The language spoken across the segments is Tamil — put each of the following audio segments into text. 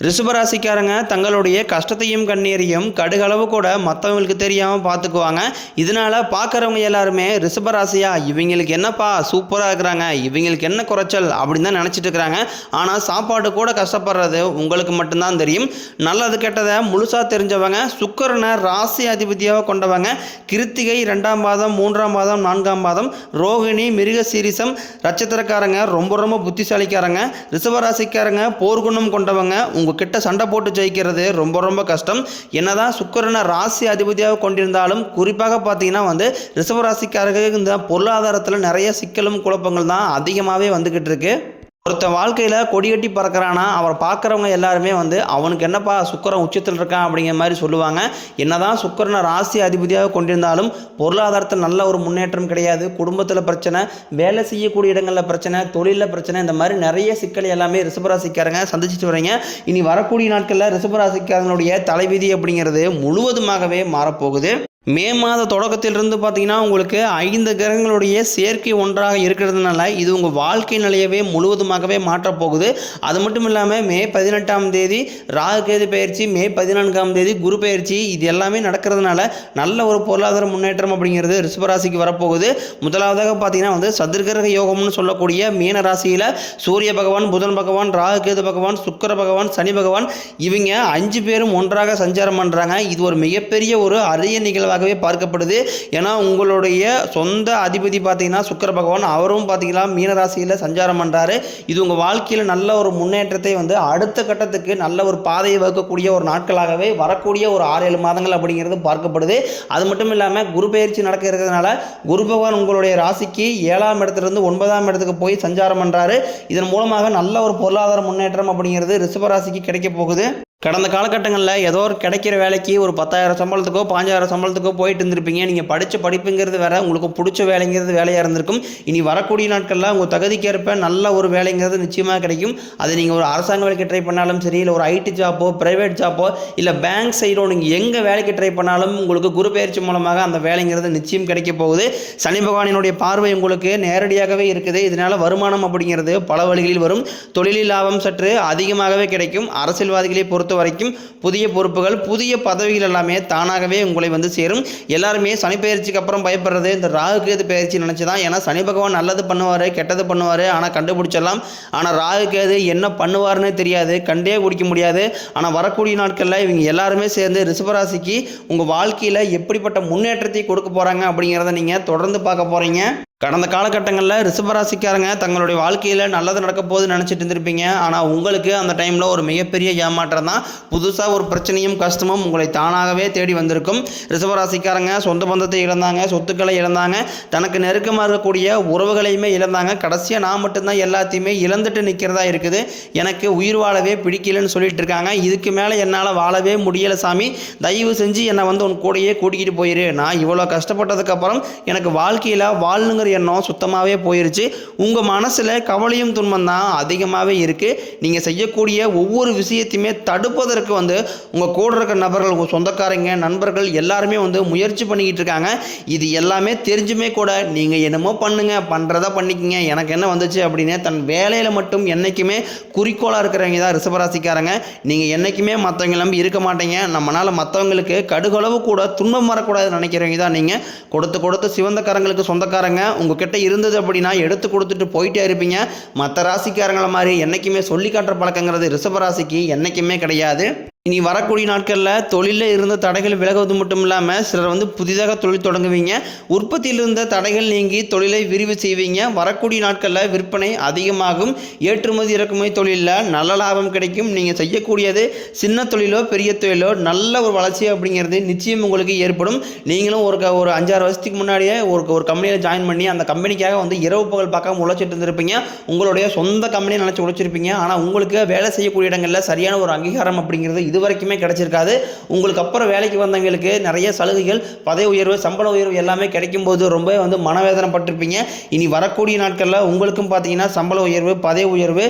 ரிஷபராசிக்காரங்க தங்களுடைய கஷ்டத்தையும் கண்ணீரையும் கடுகளவு கூட மற்றவங்களுக்கு தெரியாமல் பார்த்துக்குவாங்க இதனால் பார்க்குறவங்க எல்லாருமே ரிஷபராசியா இவங்களுக்கு என்னப்பா சூப்பராக இருக்கிறாங்க இவங்களுக்கு என்ன குறைச்சல் அப்படின்னு தான் நினச்சிட்டு இருக்கிறாங்க. ஆனால் சாப்பாடு கூட கஷ்டப்படுறது உங்களுக்கு மட்டும்தான் தெரியும். நல்லது கெட்டதை முழுசாக தெரிஞ்சவங்க சுக்கரனை ராசி அதிபதியாக கொண்டவங்க கிருத்திகை ரெண்டாம் பாதம் மூன்றாம் பாதம் நான்காம் பாதம் ரோகிணி மிருக சீரிசம் நட்சத்திரக்காரங்க ரொம்ப ரொம்ப புத்திசாலிக்காரங்க ரிஷபராசிக்காரங்க போர்க்குணம் கொண்டவங்க உங்கள் உங்ககிட்ட சண்டை போட்டு ஜெயிக்கிறது ரொம்ப ரொம்ப கஷ்டம். என்னதான் சுக்கரனை ராசி அதிபதியாக கொண்டிருந்தாலும் குறிப்பாக பார்த்தீங்கன்னா வந்து ரிஷபராசிக்காரர்களுக்கு இந்த பொருளாதாரத்தில் நிறைய சிக்கலும் குழப்பங்கள் தான் அதிகமாகவே வந்துக்கிட்டு இருக்குது ஒருத்தன் வாழ்க்கையில் கொடிகட்டி பறக்கிறானா அவரை பார்க்குறவங்க எல்லாருமே வந்து அவனுக்கு என்னப்பா சுக்கரன் உச்சத்தில் இருக்கான்? அப்படிங்கிற மாதிரி சொல்லுவாங்க. என்னதான் சுக்கரனை ராசி அதிபதியாக கொண்டிருந்தாலும் பொருளாதாரத்தில் நல்ல ஒரு முன்னேற்றம் கிடையாது. குடும்பத்தில் பிரச்சனை வேலை செய்யக்கூடிய இடங்களில் பிரச்சனை தொழிலில் பிரச்சனை இந்த மாதிரி நிறைய சிக்கல் எல்லாமே ரிசபராசிக்காரங்க சந்திச்சுட்டு வரீங்க இனி வரக்கூடிய நாட்களில் ரிசபராசிக்காரங்களுடைய தலைவிதி அப்படிங்கிறது முழுவதுமாகவே மாறப்போகுது. மே மாத தொடக்கத்திலிருந்து பார்த்தீங்கன்னா உங்களுக்கு ஐந்து கிரகங்களுடைய சேர்க்கை ஒன்றாக இருக்கிறதுனால இது உங்கள் வாழ்க்கை நிலையவே முழுவதுமாகவே மாற்றப் போகுது அது மட்டும் இல்லாமல் மே பதினெட்டாம் தேதி ராகுகேது பயிற்சி மே பதினான்காம் தேதி குரு பயிற்சி இது எல்லாமே நடக்கிறதுனால நல்ல ஒரு பொருளாதார முன்னேற்றம் அப்படிங்கிறது ரிஷபராசிக்கு வரப்போகுது. முதலாவதாக பார்த்தீங்கன்னா வந்து சதுர்கிரக யோகம்னு சொல்லக்கூடிய மீன ராசியில் சூரிய பகவான் புதன் பகவான் ராகுகேது பகவான் சுக்கிர பகவான் சனி பகவான் இவங்க அஞ்சு பேரும் ஒன்றாக சஞ்சாரம் பண்ணுறாங்க இது ஒரு மிகப்பெரிய ஒரு அரிய நிகழ்வாகவே பார்க்கப்படுது. ஏன்னா உங்களுடைய சொந்த அதிபதி பார்த்தீங்கன்னா சுக்கர பகவான். அவரும் பார்த்தீங்கன்னா மீனராசியில் சஞ்சாரம் பண்ணுறாரு இது உங்கள் வாழ்க்கையில் நல்ல ஒரு முன்னேற்றத்தை வந்து அடுத்த கட்டத்துக்கு நல்ல ஒரு பாதையை வகுக்கக்கூடிய ஒரு நாட்களாகவே வரக்கூடிய ஒரு ஆறு ஏழு மாதங்கள் அப்படிங்கிறது பார்க்கப்படுது. அது மட்டும் இல்லாமல் குரு பயிற்சி நடக்க இருக்கிறதுனால குரு பகவான் உங்களுடைய ராசிக்கு ஏழாம் இடத்துலேருந்து ஒன்பதாம் இடத்துக்கு போய் சஞ்சாரம் பண்ணுறாரு இதன் மூலமாக நல்ல ஒரு பொருளாதார முன்னேற்றம் அப்படிங்கிறது ரிஷபராசிக்கு கிடைக்க போகுது. கடந்த காலகட்டங்களில் ஏதோ ஒரு கிடைக்கிற வேலைக்கு ஒரு பத்தாயிரம் சம்பளத்துக்கோ பாஞ்சாயிரம் சம்பளத்துக்கோ போயிட்டு இருந்திருப்பீங்க. நீங்கள் படித்த படிப்புங்கிறது வேற உங்களுக்கு பிடிச்ச வேலைங்கிறது வேலையாக இருந்திருக்கும். இனி வரக்கூடிய நாட்களில் உங்கள் தகுதிக்கேற்ப நல்ல ஒரு வேலைங்கிறது நிச்சயமாக கிடைக்கும். அது நீங்கள் ஒரு அரசாங்க வேலைக்கு ட்ரை பண்ணாலும் சரி இல்லை ஒரு ஐடி ஜாப்போ ப்ரைவேட் ஜாப்போ இல்லை பேங்க் சைடோ நீங்கள் எங்கே வேலைக்கு ட்ரை பண்ணாலும் உங்களுக்கு குரு பயிற்சி மூலமாக அந்த வேலைங்கிறது நிச்சயம் கிடைக்க போகுது. சனி பகவானினுடைய பார்வை உங்களுக்கு நேரடியாகவே இருக்குது. இதனால் வருமானம் அப்படிங்கிறது பல வழிகளில் வரும். தொழிலில் லாபம் சற்று அதிகமாகவே கிடைக்கும். அரசியல்வாதிகளை பொறுத்த பொறுத்த வரைக்கும் புதிய பொறுப்புகள் புதிய பதவிகள் எல்லாமே தானாகவே உங்களை வந்து சேரும். எல்லாருமே சனி பயிற்சிக்கு அப்புறம் பயப்படுறது இந்த ராகு கேது பயிற்சி நினச்சி தான் ஏன்னா சனி பகவான் நல்லது பண்ணுவார் கெட்டது பண்ணுவார் ஆனால் கண்டுபிடிச்சிடலாம். ஆனால் ராகு கேது என்ன பண்ணுவார்னே தெரியாது கண்டே குடிக்க முடியாது. ஆனால் வரக்கூடிய நாட்களில் இவங்க எல்லாருமே சேர்ந்து ரிஷபராசிக்கு உங்கள் வாழ்க்கையில் எப்படிப்பட்ட முன்னேற்றத்தை கொடுக்க போகிறாங்க அப்படிங்கிறத நீங்கள் தொடர்ந்து பார்க்க போகிறீங்க கடந்த காலகட்டங்களில் ரிஷபராசிக்காரங்க தங்களுடைய வாழ்க்கையில் நல்லது நடக்க போது நினச்சிட்டு இருந்திருப்பீங்க. ஆனால் உங்களுக்கு அந்த டைமில் ஒரு மிகப்பெரிய ஏமாற்றம் தான். புதுசாக ஒரு பிரச்சனையும் கஷ்டமும் உங்களை தானாகவே தேடி வந்திருக்கும். ரிஷபராசிக்காரங்க சொந்த பந்தத்தை இழந்தாங்க சொத்துக்களை இழந்தாங்க தனக்கு நெருக்கமாக இருக்கக்கூடிய உறவுகளையுமே இழந்தாங்க. கடைசியாக நான் மட்டும்தான் எல்லாத்தையுமே இழந்துட்டு நிற்கிறதா இருக்குது. எனக்கு உயிர் வாழவே பிடிக்கலன்னு சொல்லிட்டு இருக்காங்க. இதுக்கு மேலே என்னால் வாழவே முடியலை சாமி. தயவு செஞ்சு என்னை வந்து உன் கூடயே கூட்டிகிட்டு போயிரு. நான் இவ்வளோ கஷ்டப்பட்டதுக்கப்புறம் எனக்கு வாழ்க்கையில் வாழணுங்கிற எண்ணம் சுத்தமாகவே போயிருச்சு. உங்கள் மனசில் கவலையும் துன்பம் தான் அதிகமாகவே இருக்குது நீங்கள் செய்யக்கூடிய ஒவ்வொரு விஷயத்தையுமே தடுப்பதற்கு வந்து உங்கள் கூட இருக்கிற நபர்கள் உங்கள் சொந்தக்காரங்க நண்பர்கள் எல்லாருமே வந்து முயற்சி பண்ணிக்கிட்டு இருக்காங்க. இது எல்லாமே தெரிஞ்சுமே கூட நீங்கள் என்னமோ பண்ணுங்க பண்ணுறதா பண்ணிக்கங்க. எனக்கு என்ன வந்துச்சு அப்படின்னு தன் வேலையில் மட்டும் என்றைக்குமே குறிக்கோளாக இருக்கிறவங்க தான் ரிசபராசிக்காரங்க நீங்கள் என்றைக்குமே மற்றவங்க நம்பி இருக்க மாட்டீங்க. நம்மளால் மற்றவங்களுக்கு கடுகளவு கூட துன்பம் வரக்கூடாதுன்னு நினைக்கிறவங்க தான் நீங்கள் கொடுத்து கொடுத்து சிவந்தக்காரங்களுக்கு சொந்தக்காரங்க உங்ககிட்ட இருந்தது அப்படின்னா எடுத்து கொடுத்துட்டு போயிட்டே இருப்பீங்க. மற்ற ராசிக்காரங்களை மாதிரி என்றைக்குமே சொல்லி காட்டுற பழக்கங்கிறது ரிஷபராசிக்கு என்றைக்குமே கிடையாது. இனி வரக்கூடிய நாட்களில் தொழிலில் இருந்த தடைகள் விலகுவது மட்டும் இல்லாமல் சிலர் வந்து புதிதாக தொழில் தொடங்குவீங்க. உற்பத்தியில் இருந்த தடைகள் நீங்கி தொழிலை விரிவு செய்வீங்க. வரக்கூடிய நாட்களில் விற்பனை அதிகமாகும். ஏற்றுமதி இறக்குமதி தொழிலில் நல்ல லாபம் கிடைக்கும். நீங்கள் செய்யக்கூடியது சின்ன தொழிலோ பெரிய தொழிலோ நல்ல ஒரு வளர்ச்சி அப்படிங்கிறது நிச்சயம் உங்களுக்கு ஏற்படும். நீங்களும் ஒரு க- ஒரு அஞ்சாறு வருஷத்துக்கு முன்னாடியே ஒரு ஒரு கம்பெனியில் ஜாயின் பண்ணி அந்த கம்பெனிக்காக வந்து இரவு பகல் பார்க்காம உழைச்சிட்டு இருந்திருப்பீங்க. உங்களுடைய சொந்த கம்பெனியை நினச்சி உழைச்சிருப்பீங்க. ஆனால் உங்களுக்கு வேலை செய்யக்கூடிய இடங்களில் சரியான ஒரு அங்கீகாரம் அப்படிங்கிறது இது வரைக்குமே கிடச்சிருக்காது. உங்களுக்கு அப்புறம் வேலைக்கு வந்தவங்களுக்கு நிறைய சலுகைகள் பதவி உயர்வு சம்பள உயர்வு எல்லாமே கிடைக்கும்போது ரொம்ப வந்து மனவேதனைப்பட்டிருப்பீங்க. இனி வரக்கூடிய நாட்களில் உங்களுக்கும் பார்த்தீங்கன்னா சம்பள உயர்வு பதவி உயர்வு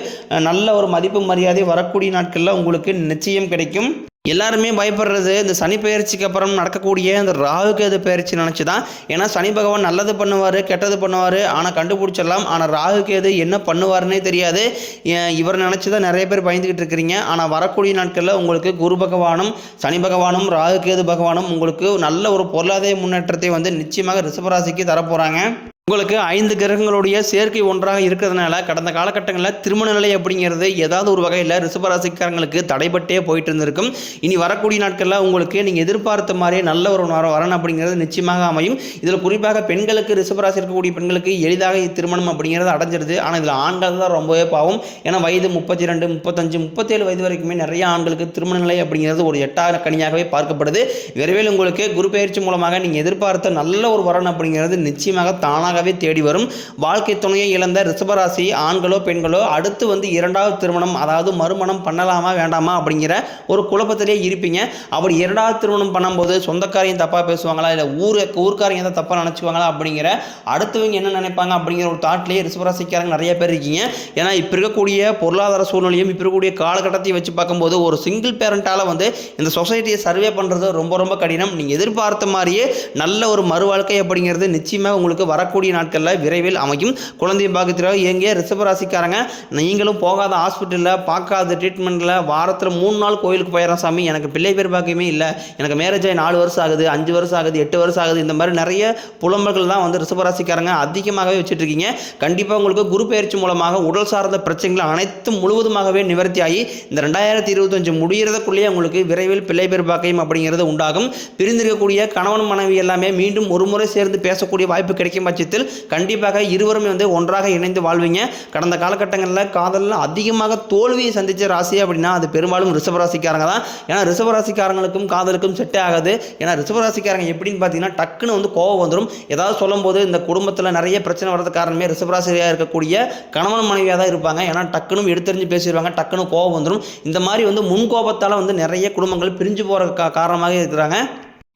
நல்ல ஒரு மதிப்பு மரியாதை வரக்கூடிய நாட்களில் உங்களுக்கு நிச்சயம் கிடைக்கும். எல்லாருமே பயப்படுறது இந்த சனி பயிற்சிக்கு அப்புறம் நடக்கக்கூடிய இந்த ராகு கேது பயிற்சி நினச்சி தான். ஏன்னா சனி பகவான் நல்லது பண்ணுவார் கெட்டது பண்ணுவார் ஆனால் கண்டுபிடிச்சிடலாம். ஆனால் ராகு கேது என்ன பண்ணுவாருன்னே தெரியாது. இவர் நினச்சி தான் நிறைய பேர் பயந்துக்கிட்டு இருக்கிறீங்க. ஆனால் வரக்கூடிய நாட்களில் உங்களுக்கு குரு பகவானும் சனி பகவானும் ராகு கேது பகவானும் உங்களுக்கு நல்ல ஒரு பொருளாதார முன்னேற்றத்தை வந்து நிச்சயமாக ரிஷபராசிக்கு தரப்போகிறாங்க உங்களுக்கு ஐந்து கிரகங்களுடைய சேர்க்கை ஒன்றாக இருக்கிறதுனால கடந்த காலகட்டங்களில் திருமண நிலை அப்படிங்கிறது ஏதாவது ஒரு வகையில் ரிசபராசிக்காரங்களுக்கு தடைபட்டே போயிட்டு இருந்திருக்கும். இனி வரக்கூடிய நாட்களில் உங்களுக்கு நீங்கள் எதிர்பார்த்த மாதிரியே நல்ல ஒரு வாரம் வரன் அப்படிங்கிறது நிச்சயமாக அமையும். இதில் குறிப்பாக பெண்களுக்கு ரிசபராசி இருக்கக்கூடிய பெண்களுக்கு எளிதாக திருமணம் அப்படிங்கிறது அடைஞ்சிருது. ஆனால் இதில் ஆண்கள் தான் ரொம்பவே பாவம். ஏன்னா வயது முப்பத்தி ரெண்டு முப்பத்தஞ்சு முப்பத்தேழு வயது வரைக்குமே நிறைய ஆண்களுக்கு திருமண நிலை அப்படிங்கிறது ஒரு எட்டாவது கனியாகவே பார்க்கப்படுது. விரைவில் உங்களுக்கு குரு பயிற்சி மூலமாக நீங்கள் எதிர்பார்த்த நல்ல ஒரு வரன் அப்படிங்கிறது நிச்சயமாக தானாகவே தேடி வரும். வாழ்க்கை துணையை இழந்த ரிஷபராசி ஆண்களோ பெண்களோ அடுத்து வந்து இரண்டாவது திருமணம் அதாவது மறுமணம் பண்ணலாமா வேண்டாமா அப்படிங்கிற ஒரு குழப்பத்திலே இருப்பீங்க. அப்படி இரண்டாவது திருமணம் பண்ணும்போது சொந்தக்காரையும் தப்பாக பேசுவாங்களா இல்லை ஊர் ஊர்க்காரங்க தான் தப்பாக நினச்சிவாங்களா அப்படிங்கிற அடுத்தவங்க என்ன நினைப்பாங்க அப்படிங்கிற ஒரு தாட்லேயே ரிஷபராசிக்காரங்க நிறைய பேர் இருக்கீங்க. ஏன்னா இப்போ இருக்கக்கூடிய பொருளாதார சூழ்நிலையும் இப்போ இருக்கக்கூடிய காலகட்டத்தையும் வச்சு பார்க்கும்போது ஒரு சிங்கிள் பேரண்ட்டால் வந்து இந்த சொசைட்டியை சர்வே பண்ணுறது ரொம்ப ரொம்ப கடினம். நீங்கள் எதிர்பார்த்த மாதிரியே நல்ல ஒரு மறுவாழ்க்கை அப்படிங்கிறது நிச்சயமாக உங்களுக்கு வரக்கூடிய நாட்களில் விரைவில் அமையும். குழந்தை பாக்கியத்தில் இயங்கிய ரிஷபராசிக்காரங்க நீங்களும் போகாத ஹாஸ்பிட்டலில் பார்க்காத ட்ரீட்மெண்ட்டில் வாரத்தில் மூணு நாள் கோயிலுக்கு போயிடறேன் சாமி. எனக்கு பிள்ளை பேர் பாக்கியமே இல்லை. எனக்கு மேரேஜ் ஆகி நாலு வருஷம் ஆகுது அஞ்சு வருஷம் ஆகுது எட்டு வருஷம் ஆகுது. இந்த மாதிரி நிறைய புலம்பல்கள் தான் வந்து ரிஷபராசிக்காரங்க அதிகமாகவே வச்சுட்டு இருக்கீங்க கண்டிப்பாக உங்களுக்கு குரு பயிற்சி மூலமாக உடல் சார்ந்த பிரச்சனைகள் அனைத்தும் முழுவதுமாகவே நிவர்த்தி ஆகி இந்த ரெண்டாயிரத்தி இருபத்தஞ்சு முடிகிறதுக்குள்ளேயே உங்களுக்கு விரைவில் பிள்ளை பேர் பாக்கியம் அப்படிங்கிறது உண்டாகும். பிரிந்திருக்கக்கூடிய கணவன் மனைவி எல்லாமே மீண்டும் ஒரு முறை சேர்ந்து பேசக்கூடிய வாய்ப்பு கிடைக்கும் பட்சத்தில் கண்டிப்பாக இருவருமே வந்து ஒன்றாக இணைந்து வாழ்வீங்க. கடந்த காலகட்டங்களில் காதலில் அதிகமாக தோல்வியை சந்தித்த ராசி அப்படின்னா அது பெரும்பாலும் ரிஷபராசிக்காரங்க தான். ஏன்னா ரிஷபராசிக்காரங்களுக்கும் காதலுக்கும் செட்டே ஆகாது. ஏன்னா ரிஷபராசிக்காரங்க எப்படின்னு பார்த்தீங்கன்னா டக்குன்னு வந்து கோவம் வந்துடும் ஏதாவது சொல்லும்போது இந்த குடும்பத்தில் நிறைய பிரச்சனை வர்றது காரணமே ரிஷபராசியாக இருக்கக்கூடிய கணவன் மனைவியாக தான் இருப்பாங்க. ஏன்னா டக்குன்னு எடுத்தறிஞ்சு பேசிடுவாங்க. டக்குன்னு கோவம் வந்துடும் இந்த மாதிரி வந்து முன் கோபத்தால் வந்து நிறைய குடும்பங்கள் பிரிஞ்சு போகிற காரணமாக இருக்கிறாங்க.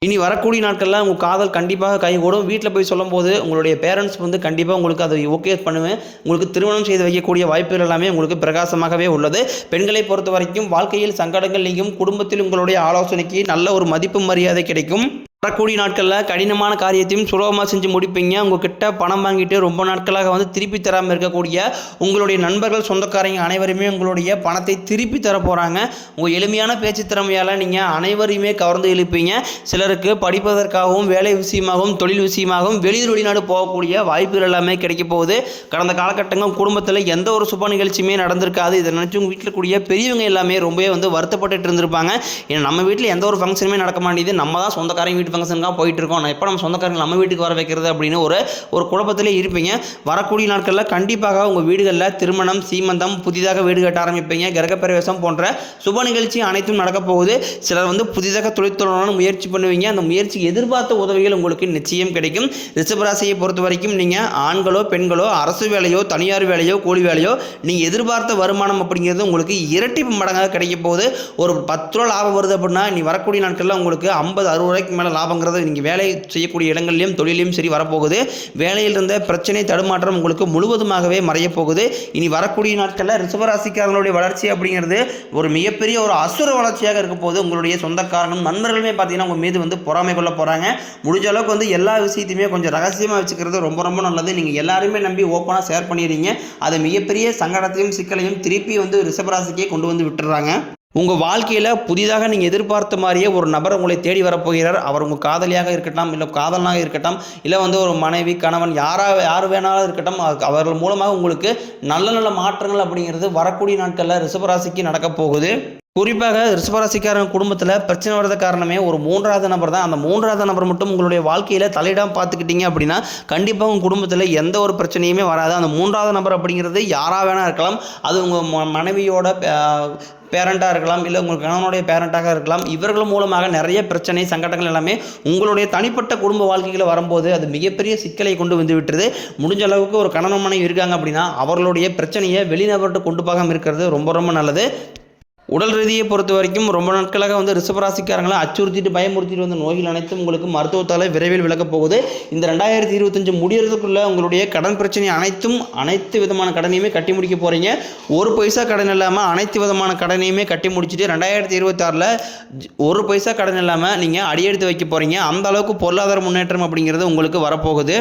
இனி வரக்கூடிய நாட்களில் உங்கள் காதல் கண்டிப்பாக கைகூடும். வீட்டில் போய் சொல்லும்போது உங்களுடைய பேரண்ட்ஸ் வந்து கண்டிப்பாக உங்களுக்கு அதை ஓகே பண்ணுவேன் உங்களுக்கு திருமணம் செய்து வைக்கக்கூடிய வாய்ப்புகள் எல்லாமே உங்களுக்கு பிரகாசமாகவே உள்ளது. பெண்களை பொறுத்த வரைக்கும் வாழ்க்கையில் சங்கடங்கள் நீங்கும். குடும்பத்தில் உங்களுடைய ஆலோசனைக்கு நல்ல ஒரு மதிப்பு மரியாதை கிடைக்கும். வரக்கூடிய நாட்களில் கடினமான காரியத்தையும் சுலபமாக செஞ்சு முடிப்பீங்க. உங்ககிட்ட பணம் வாங்கிட்டு ரொம்ப நாட்களாக வந்து திருப்பி தராமல் இருக்கக்கூடிய உங்களுடைய நண்பர்கள் சொந்தக்காரங்க அனைவருமே உங்களுடைய பணத்தை திருப்பி தர போகிறாங்க உங்கள் எளிமையான பேச்சு திறமையால் நீங்கள் அனைவரையுமே கவர்ந்து இழுப்பீங்க சிலருக்கு படிப்பதற்காகவும் வேலை விஷயமாகவும் தொழில் விஷயமாகவும் வெளியூர் வெளிநாடு போகக்கூடிய வாய்ப்புகள் எல்லாமே கிடைக்க போகுது. கடந்த காலகட்டங்கள் குடும்பத்தில் எந்த ஒரு சுப நிகழ்ச்சியுமே நடந்திருக்காது. இதை நினச்சி உங்கள் வீட்டில் கூடிய பெரியவங்க எல்லாமே ரொம்பவே வந்து வருத்தப்பட்டுட்டு இருந்திருப்பாங்க. ஏன்னா நம்ம வீட்டில் எந்த ஒரு ஃபங்க்ஷனுமே நடக்க மாட்டேங்குது. நம்ம தான் சொந்தக்காரங்க வீட்டு ஃபங்க்ஷனுக்காக போயிட்டு இருக்கோம் நான் எப்போ நம்ம சொந்தக்காரங்க நம்ம வீட்டுக்கு வர வைக்கிறது அப்படின்னு ஒரு ஒரு குழப்பத்திலே இருப்பீங்க. வரக்கூடிய நாட்களில் கண்டிப்பாக உங்கள் வீடுகளில் திருமணம் சீமந்தம் புதிதாக வீடு கட்ட ஆரம்பிப்பீங்க. கிரகப்பிரவேசம் போன்ற சுப நிகழ்ச்சி அனைத்தும் நடக்க போகுது. சிலர் வந்து புதிதாக தொழில்துறையான முயற்சி பண்ணுவீங்க. அந்த முயற்சி எதிர்பார்த்த உதவிகள் உங்களுக்கு நிச்சயம் கிடைக்கும். ரிஷபராசியை பொறுத்த வரைக்கும் நீங்கள் ஆண்களோ பெண்களோ அரசு வேலையோ தனியார் வேலையோ கூலி வேலையோ நீங்கள் எதிர்பார்த்த வருமானம் அப்படிங்கிறது உங்களுக்கு இரட்டிப்பு மடங்காக கிடைக்க போகுது. ஒரு பத்து ரூபா லாபம் வருது அப்படின்னா நீ வரக்கூடிய நாட்களில் உங்களுக்கு ஐம்பது அறுபது ரூபாய்க்கு மேலே லாபங்கிறது நீங்கள் வேலை செய்யக்கூடிய இடங்கள்லையும் தொழிலையும் சரி வரப்போகுது. வேலையில் இருந்த பிரச்சனை தடுமாற்றம் உங்களுக்கு முழுவதுமாகவே மறையப் போகுது இனி வரக்கூடிய நாட்களில் ரிசவராசிக்காரங்களுடைய வளர்ச்சி அப்படிங்கிறது ஒரு மிகப்பெரிய ஒரு அசுர வளர்ச்சியாக இருக்க போது உங்களுடைய சொந்தக்காரனும் நண்பர்களுமே பார்த்தீங்கன்னா உங்கள் மீது வந்து பொறாமை கொள்ள போகிறாங்க முடிஞ்ச அளவுக்கு வந்து எல்லா விஷயத்தையுமே கொஞ்சம் ரகசியமாக வச்சுக்கிறது ரொம்ப ரொம்ப நல்லது. நீங்கள் எல்லாருமே நம்பி ஓப்பனாக ஷேர் பண்ணிடுறீங்க. அது மிகப்பெரிய சங்கடத்தையும் சிக்கலையும் திருப்பி வந்து ரிஷபராசிக்கே கொண்டு வந்து விட்டுறாங்க. உங்கள் வாழ்க்கையில் புதிதாக நீங்கள் எதிர்பார்த்த மாதிரியே ஒரு நபர் உங்களை தேடி வரப்போகிறார். அவர் உங்கள் காதலியாக இருக்கட்டும் இல்லை காதலனாக இருக்கட்டும் இல்லை வந்து ஒரு மனைவி கணவன் யாராக யார் வேணாலும் இருக்கட்டும் அவர்கள் மூலமாக உங்களுக்கு நல்ல நல்ல மாற்றங்கள் அப்படிங்கிறது வரக்கூடிய நாட்களில் ரிஷபராசிக்கு நடக்கப் போகுது. குறிப்பாக ரிஷபராசிக்காரன் குடும்பத்தில் பிரச்சனை வர்றது காரணமே ஒரு மூன்றாவது நபர் தான். அந்த மூன்றாவது நபர் மட்டும் உங்களுடைய வாழ்க்கையில் தலையிடாம பார்த்துக்கிட்டீங்க அப்படின்னா கண்டிப்பாக உங்கள் குடும்பத்தில் எந்த ஒரு பிரச்சனையுமே வராது. அந்த மூன்றாவது நபர் அப்படிங்கிறது யாராக வேணால் இருக்கலாம். அது உங்கள் ம- மனைவியோட பேரண்ட்டாக இருக்கலாம். இல்லை உங்கள் கணவனுடைய பேரண்ட்டாக இருக்கலாம். இவர்கள் மூலமாக நிறைய பிரச்சனை சங்கடங்கள் எல்லாமே உங்களுடைய தனிப்பட்ட குடும்ப வாழ்க்கையில் வரும்போது அது மிகப்பெரிய சிக்கலை கொண்டு வந்து விட்டுருது. முடிஞ்ச அளவுக்கு ஒரு கணவன் மனைவி இருக்காங்க அப்படின்னா அவர்களுடைய பிரச்சனையை வெளிநபர்கிட்ட கொண்டு போகாமல் இருக்கிறது ரொம்ப ரொம்ப நல்லது. உடல் ரீதியை பொறுத்த வரைக்கும் ரொம்ப நாட்களாக வந்து ரிஷபராசிக்காரங்களை அச்சுறுத்திட்டு பயமுறுத்திட்டு வந்த நோய்கள் அனைத்தும் உங்களுக்கு மருத்துவத்தால் விரைவில் விளக்கப் போகுது. இந்த ரெண்டாயிரத்தி இருபத்தஞ்சு முடியறதுக்குள்ளே உங்களுடைய கடன் பிரச்சனை அனைத்தும் அனைத்து விதமான கடனையுமே கட்டி முடிக்க போகிறீங்க ஒரு பைசா கடன் இல்லாமல் அனைத்து விதமான கடனையுமே கட்டி முடிச்சுட்டு ரெண்டாயிரத்தி இருபத்தாறில் ஒரு பைசா கடன் இல்லாமல் நீங்கள் அடியெடுத்து வைக்க போகிறீங்க அந்த அளவுக்கு பொருளாதார முன்னேற்றம் அப்படிங்கிறது உங்களுக்கு வரப்போகுது.